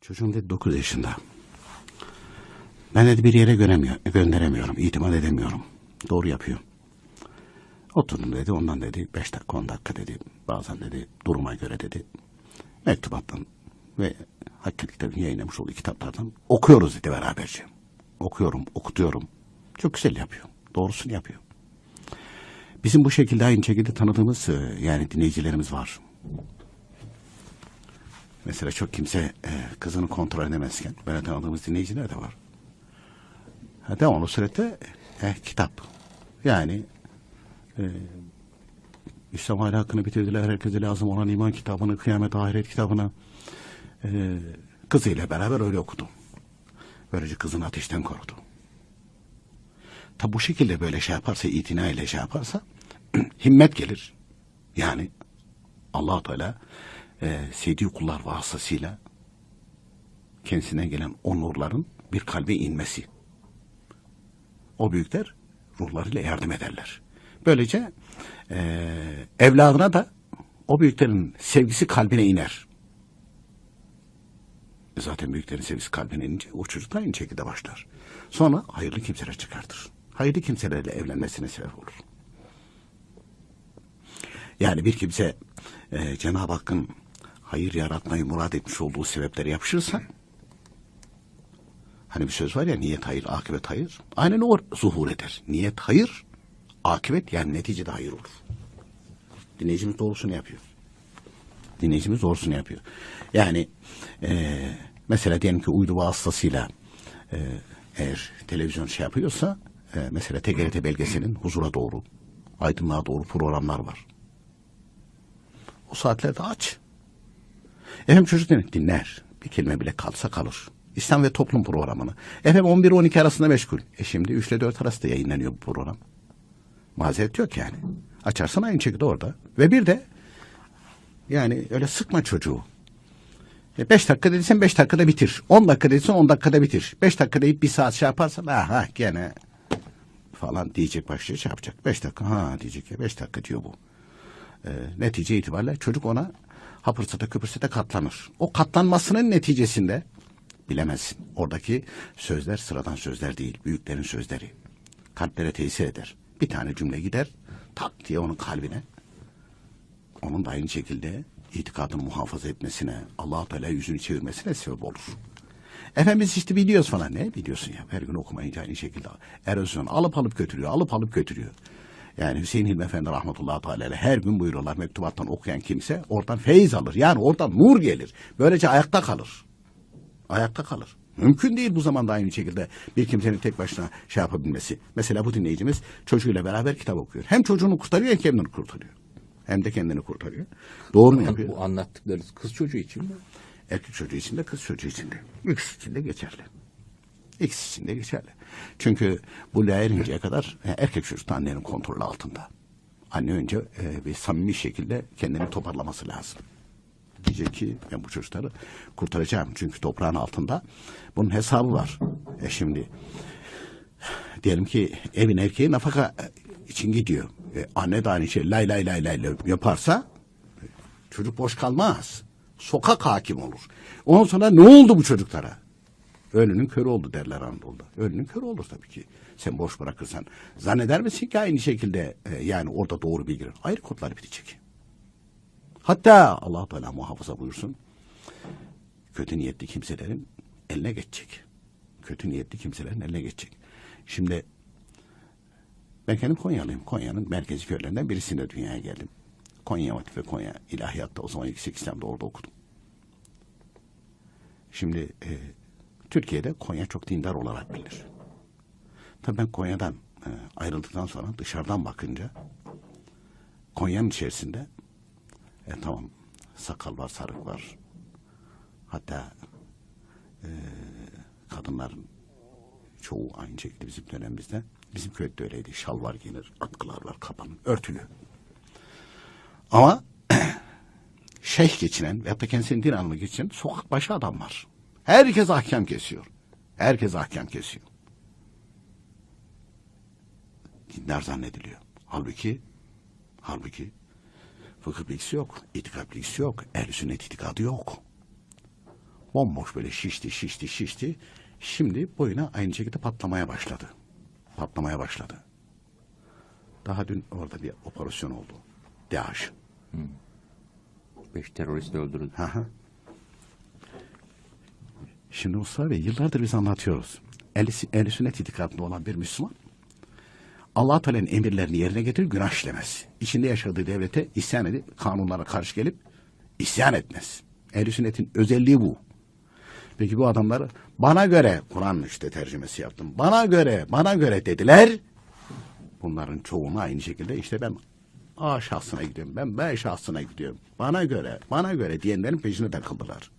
Çocuğum dedi 9 yaşında. Ben dedi bir yere göremiyor, gönderemiyorum, itimat edemiyorum. Doğru yapıyor. Oturdum dedi, ondan dedi 5 dakika 10 dakika dedi. Bazen dedi duruma göre dedi. Mektubattan ve Hakkı kitabın yayınlamış olduğu kitaplardan okuyoruz dedi beraberce. Okuyorum, okutuyorum. Çok güzel yapıyor. Doğrusunu yapıyor. Bizim bu şekilde aynı şekilde tanıdığımız e, yani dinleyicilerimiz var. Mesela çok kimse e, kızını kontrol edemezken böyle tanıdığımız dinleyiciler de var. Ha, devamlı surette e, kitap. Yani e, İslam ahlakını bitirdiler. Herkese lazım olan iman kitabını, kıyamet ahiret kitabını e, kızıyla beraber öyle okudu. Böylece kızını ateşten korudu. Tabi bu şekilde böyle şey yaparsa, itina ile şey yaparsa himmet gelir. Yani allah Teala e, sevdiği kullar vasıtasıyla kendisine gelen o nurların bir kalbe inmesi. O büyükler ruhlarıyla yardım ederler. Böylece e, evladına da o büyüklerin sevgisi kalbine iner. Zaten büyüklerin sevgisi kalbine inince o çocuk da aynı şekilde başlar. Sonra hayırlı kimseler çıkartır. Hayırlı kimselerle evlenmesine sebep olur. Yani bir kimse e, Cenab-ı Hakk'ın hayır yaratmayı murad etmiş olduğu sebeplere yapışırsa hani bir söz var ya niyet hayır, akıbet hayır. Aynen o zuhur eder. Niyet hayır, akıbet yani neticede hayır olur. Dinleyicimiz doğrusunu yapıyor. Dinleyicimiz doğrusunu yapıyor. Yani e, mesela diyelim ki uydu vasıtasıyla e, eğer televizyon şey yapıyorsa e, mesela TGRT belgeselin huzura doğru, aydınlığa doğru programlar var. O saatlerde aç. Efendim çocuk dinler. Bir kelime bile kalsa kalır. İslam ve toplum programını. Efendim 11-12 arasında meşgul. E şimdi 3 ile 4 arasında yayınlanıyor bu program. Mazeret yok yani. Açarsan aynı şekilde orada. Ve bir de yani öyle sıkma çocuğu. 5 dakika dediysen 5 dakikada bitir. 10 dakika dediysen 10 dakikada bitir. 5 dakika deyip bir saat şey yaparsan aha gene falan diyecek başlayacak şey yapacak. 5 dakika ha diyecek ya 5 dakika diyor bu. E, netice itibariyle çocuk ona hapırsata küpürsete katlanır. O katlanmasının neticesinde bilemezsin. Oradaki sözler sıradan sözler değil. Büyüklerin sözleri. Kalplere tesir eder. Bir tane cümle gider tak diye onun kalbine onun da aynı şekilde itikadını muhafaza etmesine, allah Teala yüzünü çevirmesine sebep olur. Efendimiz işte biliyoruz falan. Ne biliyorsun ya? Her gün okumayınca aynı şekilde erozyon alıp alıp götürüyor, alıp alıp götürüyor. Yani Hüseyin Hilmi Efendi rahmetullahi teala her gün buyuruyorlar mektubattan okuyan kimse oradan feyiz alır. Yani oradan nur gelir. Böylece ayakta kalır. Ayakta kalır. Mümkün değil bu zamanda aynı şekilde bir kimsenin tek başına şey yapabilmesi. Mesela bu dinleyicimiz çocuğuyla beraber kitap okuyor. Hem çocuğunu kurtarıyor hem kendini kurtarıyor. Hem de kendini kurtarıyor. Doğru mu yapıyor? Bu anlattıklarınız kız çocuğu için mi? Erkek çocuğu için de kız çocuğu için de. İkisi için de geçerli. İkisi için de geçerli. Çünkü bu erinceye kadar e, erkek çocuk annenin kontrolü altında. Anne önce e, bir samimi şekilde kendini toparlaması lazım. Diyecek ki ben bu çocukları kurtaracağım. Çünkü toprağın altında bunun hesabı var. E şimdi diyelim ki evin erkeği nafaka için gidiyor. E, anne de aynı şey lay lay lay lay yaparsa e, çocuk boş kalmaz. Sokak hakim olur. Ondan sonra ne oldu bu çocuklara? Ölünün körü oldu derler Anadolu'da. Ölünün körü olur tabii ki. Sen boş bırakırsan. Zanneder misin ki aynı şekilde e, yani orada doğru bilgi ayrı kodlar bitecek. Hatta allah Teala muhafaza buyursun. Kötü niyetli kimselerin eline geçecek. Kötü niyetli kimselerin eline geçecek. Şimdi ben kendim Konyalıyım. Konya'nın merkezi köylerinden birisinde dünyaya geldim. Konya Vakıf ve Konya İlahiyat'ta o zaman yüksek İslam'da orada okudum. Şimdi e, Türkiye'de Konya çok dindar olarak bilinir. Tabii ben Konya'dan e, ayrıldıktan sonra dışarıdan bakınca Konya'nın içerisinde e, tamam sakal var, sarık var. Hatta e, kadınların çoğu aynı şekilde bizim dönemimizde. Bizim köyde öyleydi. Şalvar giyinir, atkılar var, kapanır, örtülü. Ama şeyh geçinen ve da kendisinin din anlamı geçinen sokak başı adam var. Herkes ahkam kesiyor. Herkes ahkam kesiyor. Dindar zannediliyor. Halbuki halbuki fıkıh bilgisi yok, itikat bilgisi yok, ehl sünnet itikadı yok. Bomboş böyle şişti, şişti, şişti. Şimdi boyuna aynı şekilde patlamaya başladı. Patlamaya başladı. Daha dün orada bir operasyon oldu. DAEŞ. Beş terörist öldürüldü. Hı hı. Şimdi Mustafa Bey yıllardır biz anlatıyoruz. Ehl-i ehl sünnet itikadında olan bir Müslüman allah Teala'nın emirlerini yerine getirir günah işlemez. İçinde yaşadığı devlete isyan edip kanunlara karşı gelip isyan etmez. Ehl-i sünnetin özelliği bu. Peki bu adamlar bana göre Kur'an işte tercümesi yaptım. Bana göre, bana göre dediler. Bunların çoğunu aynı şekilde işte ben A şahsına gidiyorum, ben B şahsına gidiyorum. Bana göre, bana göre diyenlerin peşine takıldılar.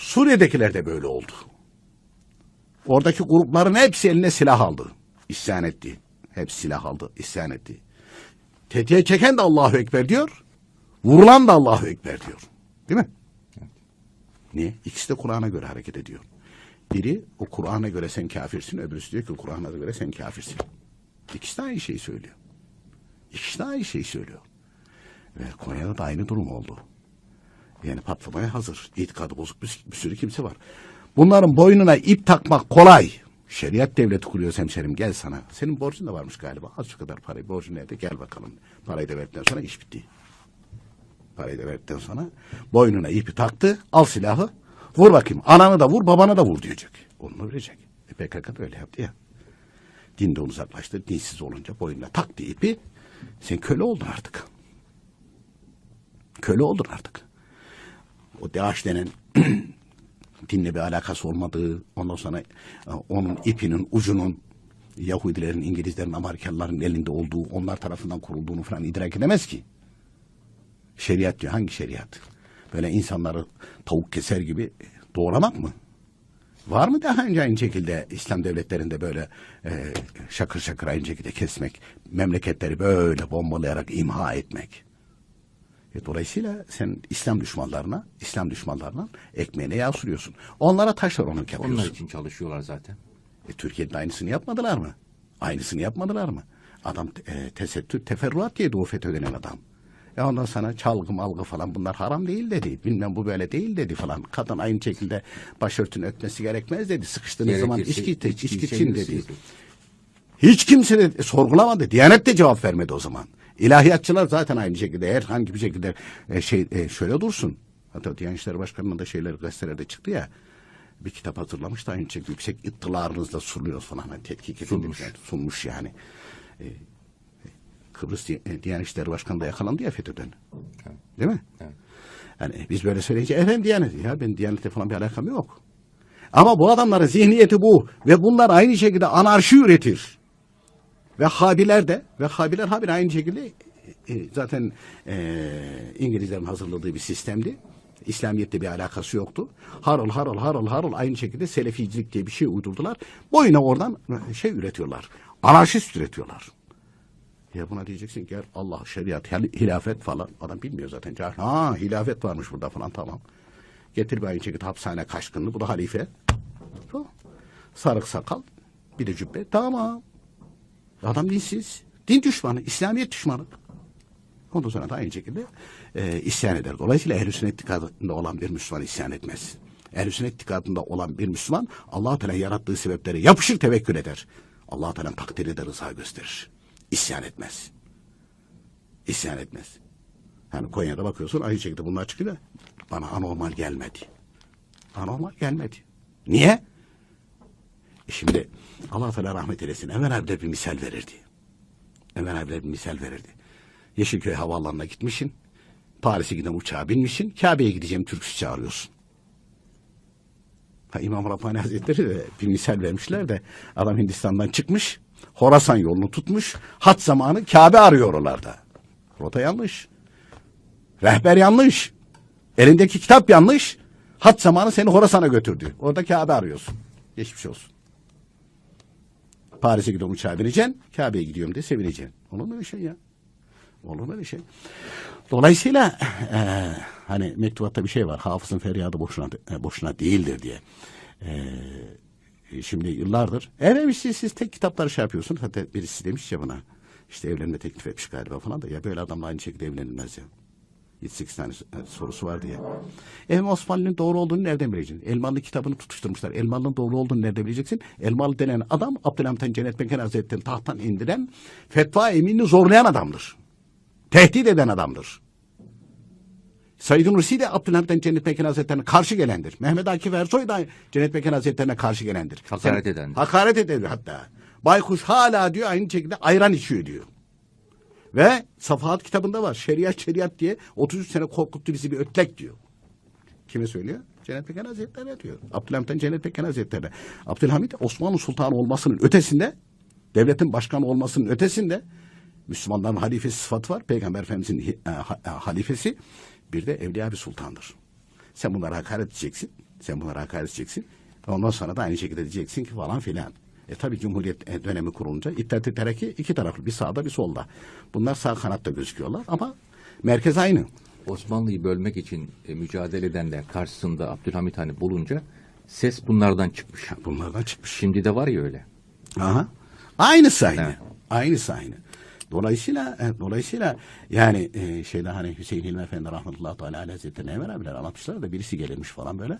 Suriye'dekiler de böyle oldu. Oradaki grupların hepsi eline silah aldı. İsyan etti. Hep silah aldı, isyan etti. Tetiğe çeken de Allahu Ekber diyor. Vurulan da Allahu Ekber diyor. Değil mi? Niye? İkisi de Kur'an'a göre hareket ediyor. Biri o Kur'an'a göre sen kafirsin, öbürüsü diyor ki Kur'an'a göre sen kafirsin. İkisi de aynı şeyi söylüyor. İkisi de aynı şeyi söylüyor. Ve Konya'da da aynı durum oldu. Yani patlamaya hazır. İtikadı bozuk bir, bir sürü kimse var. Bunların boynuna ip takmak kolay. Şeriat devleti kuruyor hemşerim gel sana. Senin borcun da varmış galiba. Az şu kadar parayı borcun nerede gel bakalım. Parayı da verdikten sonra iş bitti. Parayı da verdikten sonra boynuna ipi taktı. Al silahı. Vur bakayım. Ananı da vur babanı da vur diyecek. Onu verecek. E PKK da öyle yaptı ya. Dinden uzaklaştı. Dinsiz olunca boynuna taktı ipi. Sen köle oldun artık. Köle oldun artık. O DAEŞ denen dinle bir alakası olmadığı, ondan sonra e, onun ipinin ucunun Yahudilerin, İngilizlerin, Amerikalıların elinde olduğu, onlar tarafından kurulduğunu falan idrak edemez ki. Şeriat diyor. Hangi şeriat? Böyle insanları tavuk keser gibi doğramak mı? Var mı daha önce aynı şekilde İslam devletlerinde böyle e, şakır şakır aynı şekilde kesmek, memleketleri böyle bombalayarak imha etmek? E, dolayısıyla sen İslam düşmanlarına, İslam düşmanlarına ekmeğine yağ sürüyorsun. Onlara taşeronluk yapıyorsun. Onlar için çalışıyorlar zaten. E, Türkiye'de aynısını yapmadılar mı? Aynısını yapmadılar mı? Adam e, tesettür, teferruat diye o FETÖ denen adam. E ondan sonra çalgı malgı falan bunlar haram değil dedi. Bilmem bu böyle değil dedi falan. Kadın aynı şekilde başörtünü ötmesi gerekmez dedi. Sıkıştığınız zaman içki, içki, içki için dedi. Hiç kimse de sorgulamadı. Diyanet de cevap vermedi o zaman. İlahiyatçılar zaten aynı şekilde herhangi bir şekilde e, şey e, şöyle dursun. Hatta Diyanet İşleri Başkanı'nın da şeyler gazetelerde çıktı ya. Bir kitap hazırlamış da aynı şekilde yüksek ittilarınızla sunuyoruz falan. Hani tetkik edilmiş. Yani, sunmuş yani. E, e, Kıbrıs e, Diyanet İşleri Başkanı da yakalandı ya FETÖ'den. Değil mi? Evet. Yani biz böyle söyleyince efendim Diyanet. Ya ben Diyanet'le falan bir alakam yok. Ama bu adamların zihniyeti bu. Ve bunlar aynı şekilde anarşi üretir. Ve Habiler de ve Habiler Habil aynı şekilde e, zaten e, İngilizlerin hazırladığı bir sistemdi. İslamiyet'te bir alakası yoktu. Harıl harıl harıl harıl aynı şekilde Seleficilik diye bir şey uydurdular. Boyuna oradan şey üretiyorlar. Anarşist üretiyorlar. Ya buna diyeceksin ki Allah şeriat hil- hilafet falan adam bilmiyor zaten. Ha hilafet varmış burada falan tamam. Getir bir aynı şekilde hapishane kaçkınlı bu da halife. Sarık sakal bir de cübbe tamam. Adam dinsiz. Din düşmanı, İslamiyet düşmanı. Ondan sonra da aynı şekilde e, isyan eder. Dolayısıyla ehl-i sünnet itikadında olan bir Müslüman isyan etmez. Ehl-i sünnet itikadında olan bir Müslüman allah Teala yarattığı sebeplere yapışır tevekkül eder. allah Teala'nın takdirine de rıza gösterir. İsyan etmez. İsyan etmez. Yani Konya'da bakıyorsun aynı şekilde bunlar çıkıyor. Bana anormal gelmedi. Anormal gelmedi. Niye? Şimdi Allah Teala rahmet eylesin. Enver abiler bir misal verirdi. Enver abiler bir misal verirdi. Yeşilköy havaalanına gitmişsin. Paris'e giden uçağa binmişsin. Kabe'ye gideceğim türküsü çağırıyorsun. Ha, İmam Rabbani Hazretleri de bir misal vermişler de adam Hindistan'dan çıkmış. Horasan yolunu tutmuş. Hat zamanı Kabe arıyor oralarda. Rota yanlış. Rehber yanlış. Elindeki kitap yanlış. Hat zamanı seni Horasan'a götürdü. Orada Kabe arıyorsun. Geçmiş olsun. Paris'e gidiyorum uçağa bineceksin. Kabe'ye gidiyorum diye sevineceksin. Olur mu öyle şey ya? Olur mu öyle şey? Dolayısıyla eee, hani mektubatta bir şey var. Hafızın feryadı boşuna e, boşuna değildir diye. Eee, şimdi yıllardır evet işte siz tek kitapları şey yapıyorsunuz. Hatta birisi demiş ya bana işte evlenme teklif etmiş galiba falan da ya böyle adamla aynı şekilde evlenilmez ya. 7-8 tane e, sorusu var diye. Elmalı Osmanlı'nın doğru olduğunu nereden bileceksin? Elmalı kitabını tutuşturmuşlar. Elmalı'nın doğru olduğunu nereden bileceksin? Elmalı denen adam Abdülhamit Cennet Mekan Hazretleri'ni tahttan indiren fetva eminini zorlayan adamdır. Tehdit eden adamdır. Said Nursi de Abdülhamit Cennet Mekan Hazretleri'ne karşı gelendir. Mehmet Akif Ersoy da Cennet Mekan Hazretleri'ne karşı gelendir. Hakaret edendir. Hakaret edendir hatta. Baykuş hala diyor aynı şekilde ayran içiyor diyor. Ve Safahat kitabında var. Şeriat şeriat diye 33 sene korkuttu bizi bir ötlek diyor. Kime söylüyor? Cennet Pekan Hazretleri'ne diyor. Abdülhamit'ten Cennet Pekan Hazretleri'ne. Abdülhamit Osmanlı Sultanı olmasının ötesinde, devletin başkanı olmasının ötesinde Müslümanların halifesi sıfatı var. Peygamber Efendimizin e, e, halifesi bir de evliya bir sultandır. Sen bunlara hakaret edeceksin. Sen bunlara hakaret edeceksin. Ondan sonra da aynı şekilde diyeceksin ki falan filan. E tabi Cumhuriyet e, dönemi kurulunca İttihat Terakki iki taraflı. Bir sağda bir solda. Bunlar sağ kanatta gözüküyorlar ama merkez aynı. Osmanlı'yı bölmek için e, mücadele edenler karşısında Abdülhamit Han'ı bulunca ses bunlardan çıkmış. Bunlardan çıkmış. Şimdi de var ya öyle. Aha. Aynısı aynı. Evet. Aynısı aynı. Dolayısıyla e, dolayısıyla yani e, şeyde hani Hüseyin Hilmi Efendi rahmetullahi teala hazretlerine Emel abiler anlatmışlar da birisi gelirmiş falan böyle.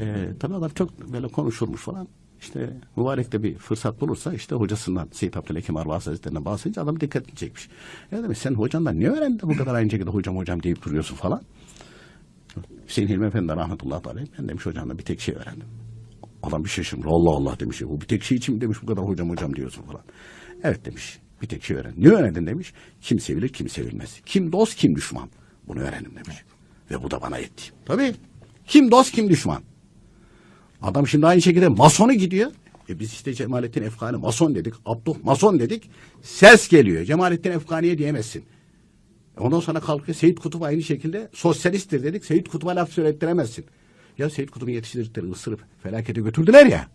E, tabii adam çok böyle konuşurmuş falan. İşte mübarek de bir fırsat bulursa işte hocasından Seyyid Abdülhakim Arvas Hazretlerinden bahsedince adam dikkatini çekmiş. Ya demiş sen hocandan ne öğrendin bu kadar aynı şekilde hocam hocam deyip duruyorsun falan. Hüseyin Hilmi Efendi rahmetullahi teala ben demiş hocamdan bir tek şey öğrendim. Adam bir şaşırmış. Allah Allah demiş. Bu bir tek şey için mi demiş bu kadar hocam hocam diyorsun falan. Evet demiş. Bir tek şey öğren. Ne öğrendin demiş. Kim sevilir kim sevilmez. Kim dost kim düşman. Bunu öğrendim demiş. Ve bu da bana yetti. Tabii. Kim dost kim düşman. Adam şimdi aynı şekilde masonu gidiyor. E biz işte Cemalettin Efkani mason dedik. Abduh mason dedik. Ses geliyor. Cemalettin Efkani'ye diyemezsin. E Ondan sonra kalkıyor Seyit Kutup aynı şekilde sosyalisttir dedik. Seyit Kutup'a laf söylettiremezsin. Ya Seyit Kutup'un yetiştirdikleri ısırıp felakete götürdüler ya.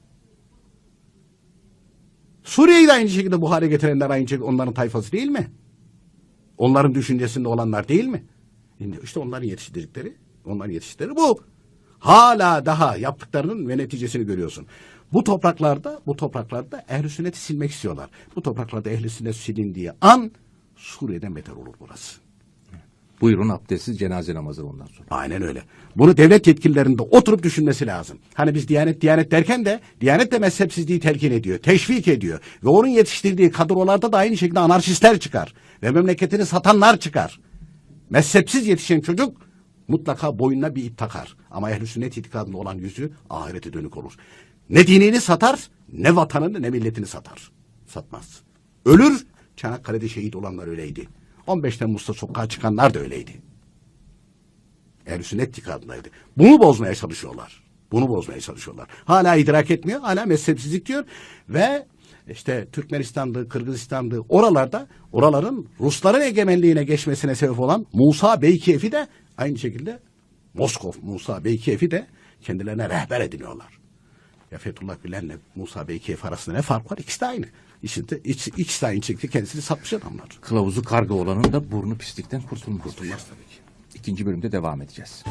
Suriye'yi de aynı şekilde bu hale getirenler aynı şekilde onların tayfası değil mi? Onların düşüncesinde olanlar değil mi? Şimdi işte onların yetiştirdikleri, onların yetiştirdikleri bu. Hala daha yaptıklarının ve neticesini görüyorsun. Bu topraklarda, bu topraklarda ehl sünneti silmek istiyorlar. Bu topraklarda ehl sünnet silindiği an Suriye'den beter olur burası. Buyurun abdestsiz cenaze namazı ondan sonra. Aynen öyle. Bunu devlet yetkililerinde oturup düşünmesi lazım. Hani biz Diyanet Diyanet derken de Diyanet de mezhepsizliği telkin ediyor, teşvik ediyor. Ve onun yetiştirdiği kadrolarda da aynı şekilde anarşistler çıkar. Ve memleketini satanlar çıkar. Mezhepsiz yetişen çocuk mutlaka boynuna bir ip takar. Ama ehl sünnet itikadında olan yüzü ahirete dönük olur. Ne dinini satar, ne vatanını ne milletini satar. Satmaz. Ölür, Çanakkale'de şehit olanlar öyleydi. 15 Temmuz'da sokağa çıkanlar da öyleydi. Ehl-i sünnet itikadındaydı. Bunu bozmaya çalışıyorlar. Bunu bozmaya çalışıyorlar. Hala idrak etmiyor. Hala mezhepsizlik diyor. Ve işte Türkmenistan'dı, Kırgızistan'dı oralarda oraların Rusların egemenliğine geçmesine sebep olan Musa Beykiyev'i de aynı şekilde Moskov Musa Beykiyev'i de kendilerine rehber ediniyorlar. Ya Fethullah Gülen'le Musa Beykiyev arasında ne fark var? İkisi de aynı. İkisi de, ikisi, ikisi de aynı şekilde kendisini satmış adamlar. Kılavuzu karga olanın da burnu pislikten kurtulmuş. Kurtulmaz tabii ki. İkinci bölümde devam edeceğiz.